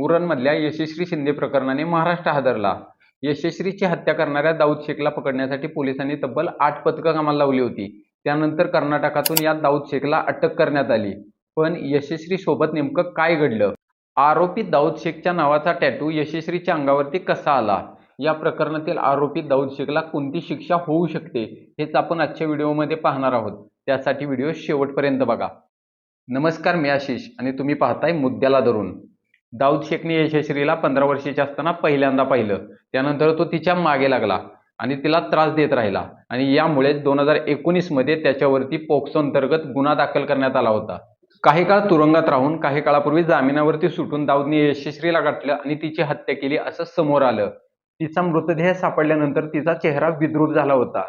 उरणमधल्या यशस्वी शिंदे प्रकरणाने महाराष्ट्र हादरला. यशस्वीची हत्या करणाऱ्या दाऊद शेखला पकडण्यासाठी पोलिसांनी तब्बल आठ पथकं कामाला लावली होती. त्यानंतर कर्नाटकातून या दाऊद शेखला अटक करण्यात आली. पण यशस्वी सोबत नेमकं काय घडलं? आरोपी दाऊद शेखच्या नावाचा टॅटू यशस्वीच्या अंगावरती कसा आला? या प्रकरणातील आरोपी दाऊद शेखला कोणती शिक्षा होऊ शकते हेच आपण आजच्या व्हिडिओमध्ये पाहणार आहोत. त्यासाठी व्हिडिओ शेवटपर्यंत बघा. नमस्कार मी आशिष आणि तुम्ही पाहताय मुद्द्याला धरून. दाऊद शेखने यशस्वीला पंधरा वर्षाची असताना पहिल्यांदा पाहिलं. त्यानंतर तो तिच्यामागे लागला आणि तिला त्रास देत राहिला. आणि यामुळे दोन हजार एकोणीसमध्ये त्याच्यावरती पोक्सो अंतर्गत गुन्हा दाखल करण्यात आला होता. काही काळ तुरुंगात राहून काही काळापूर्वी जामिनावरती सुटून दाऊदने यशस्वीला गाठलं आणि तिची हत्या केली असं समोर आलं. तिचा मृतदेह सापडल्यानंतर तिचा चेहरा विद्रूप झाला होता.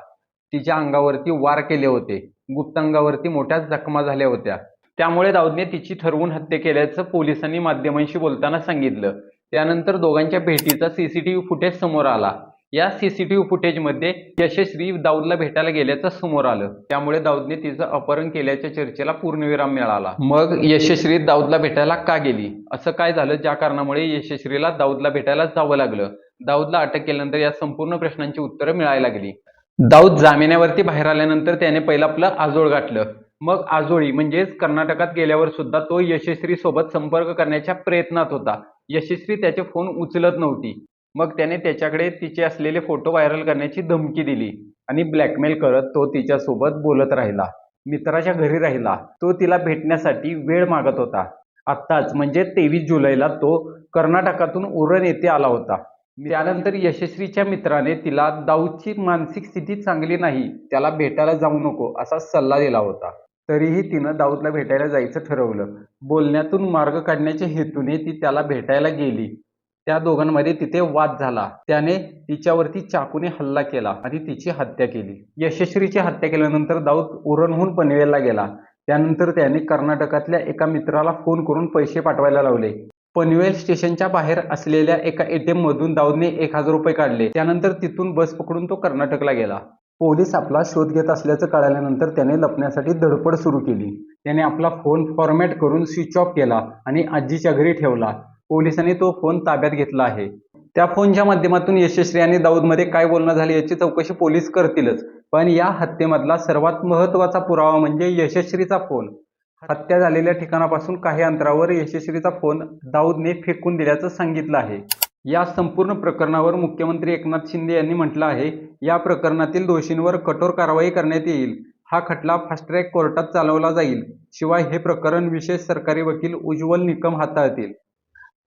तिच्या अंगावरती वार केले होते. गुप्तांगावरती मोठ्या जखमा झाल्या होत्या. त्यामुळे दाऊदने तिची ठरवून हत्या केल्याचं पोलिसांनी माध्यमांशी बोलताना सांगितलं. त्यानंतर दोघांच्या भेटीचा सीसीटीव्ही फुटेज समोर आला. या सीसीटीव्ही फुटेजमध्ये यशस्वी दाऊदला भेटायला गेल्याचं समोर आलं. त्यामुळे दाऊदने तिचं अपहरण केल्याच्या चर्चेला पूर्णविराम मिळाला. मग यशस्वी दाऊदला भेटायला का गेली? असं काय झालं? ज्या कारणामुळे यशस्वीला दाऊदला भेटायला जावं लागलं? दाऊदला अटक केल्यानंतर या संपूर्ण प्रश्नांची उत्तरं मिळायला लागली. दाऊद जामिन्यावरती बाहेर आल्यानंतर त्याने पहिला आपलं आजोळ गाठलं. मग आजोळी म्हणजेच कर्नाटकात गेल्यावर सुद्धा तो यशस्वी सोबत संपर्क करण्याच्या प्रयत्नात होता. यशस्वी त्याचे फोन उचलत नव्हती. मग त्याने त्याच्याकडे तिचे असलेले फोटो व्हायरल करण्याची धमकी दिली आणि ब्लॅकमेल करत तो तिच्यासोबत बोलत राहिला. मित्राच्या घरी राहिला. तो तिला भेटण्यासाठी वेळ मागत होता. आत्ताच म्हणजे तेवीस जुलैला तो कर्नाटकातून उरण येथे आला होता. त्यानंतर यशस्वीच्या मित्राने तिला दाऊदची मानसिक स्थिती चांगली नाही त्याला भेटायला जाऊ नको असा सल्ला दिला होता. तरीही तिनं दाऊदला भेटायला जायचं ठरवलं. बोलण्यातून मार्ग काढण्याच्या हेतूने ती त्याला भेटायला गेली. त्या दोघांमध्ये तिथे वाद झाला. त्याने तिच्यावरती चाकूने हल्ला केला आणि तिची हत्या केली. यशस्वीची हत्या केल्यानंतर दाऊद उरणहून पनवेलला गेला. त्यानंतर त्याने कर्नाटकातल्या एका मित्राला फोन करून पैसे पाठवायला लावले. पनवेल स्टेशनच्या बाहेर असलेल्या एका एटीएम मधून दाऊदने एक हजार रुपये काढले. त्यानंतर तिथून बस पकडून तो कर्नाटकला गेला. पोलीस आपला शोध घेत असल्याचं कळाल्यानंतर त्याने लपण्यासाठी धडपड सुरू केली. त्याने आपला फोन फॉर्मॅट करून स्विच ऑफ केला आणि आजीच्या घरी ठेवला. पोलिसांनी तो फोन ताब्यात घेतला आहे. त्या फोनच्या माध्यमातून यशस्वी आणि दाऊदमध्ये काय बोलणं झाले याची चौकशी पोलीस करतीलच. पण या हत्येमधला सर्वात महत्त्वाचा पुरावा म्हणजे यशस्वीचा फोन. हत्या झालेल्या ठिकाणापासून काही अंतरावर यशस्वीचा फोन दाऊदने फेकून दिल्याचं सांगितलं आहे. या संपूर्ण प्रकरणावर मुख्यमंत्री एकनाथ शिंदे यांनी म्हटलं आहे या प्रकरणातील दोषींवर कठोर कारवाई करण्यात येईल. हा खटला फास्ट ट्रॅक कोर्टात चालवला जाईल. शिवाय हे प्रकरण विशेष सरकारी वकील उज्ज्वल निकम हाताळतील.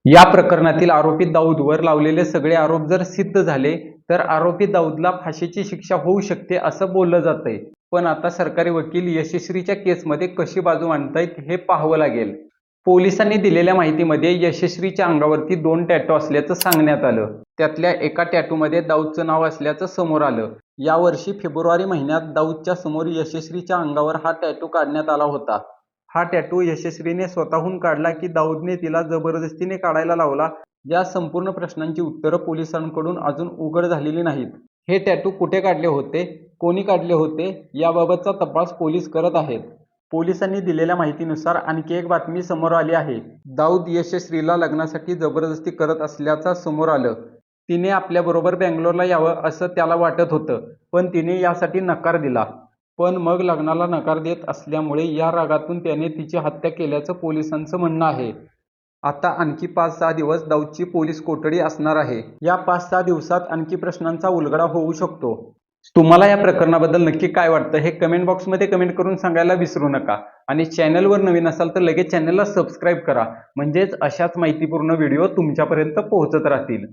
या प्रकरणातील आरोपी दाऊदवर लावलेले सगळे आरोप जर सिद्ध झाले तर आरोपी दाऊदला फाशीची शिक्षा होऊ शकते असं बोललं जातंय. पण आता सरकारी वकील यशस्वीच्या केसमध्ये कशी बाजू मांडतायत हे पाहावं लागेल. पोलिसांनी दिलेल्या माहितीमध्ये यशस्वीच्या अंगावरती दोन टॅटू असल्याचं सांगण्यात आलं. त्यातल्या एका टॅटूमध्ये दाऊदचं नाव असल्याचं समोर आलं. यावर्षी फेब्रुवारी महिन्यात दाऊदच्या समोर यशस्वीच्या अंगावर हा टॅटू काढण्यात आला होता. हा टॅटू यशस्वीने स्वतःहून काढला की दाऊदने तिला जबरदस्तीने काढायला लावला. या संपूर्ण प्रश्नांची उत्तरं पोलिसांकडून अजून उघड झालेली नाहीत. हे टॅटू कुठे काढले होते? कोणी काढले होते? याबाबतचा तपास पोलीस करत आहेत. पोलिसांनी दिलेल्या माहितीनुसार आणखी एक बातमी समोर आली आहे. दाऊद यशस्वीला लग्नासाठी जबरदस्ती करत असल्याचं समोर आलं. तिने आपल्याबरोबर बँगलोरला यावं असं त्याला वाटत होतं पण तिने यासाठी नकार दिला. पण मग लग्नाला नकार देत असल्यामुळे या रागातून त्याने तिची हत्या केल्याचं पोलिसांचं म्हणणं आहे. आता आणखी पाच सहा दिवस दाऊदची पोलीस कोठडी असणार आहे. या पाच सहा दिवसात आणखी प्रश्नांचा उलगडा होऊ शकतो. तुम्हाला या प्रकरणाबद्दल नक्की काय वाटतं हे कमेंट बॉक्समध्ये कमेंट करून सांगायला विसरू नका. आणि चॅनलवर नवीन असाल तर लगेच चॅनलला सबस्क्राईब करा. म्हणजेच अशाच माहितीपूर्ण व्हिडिओ तुमच्यापर्यंत पोहोचत राहतील.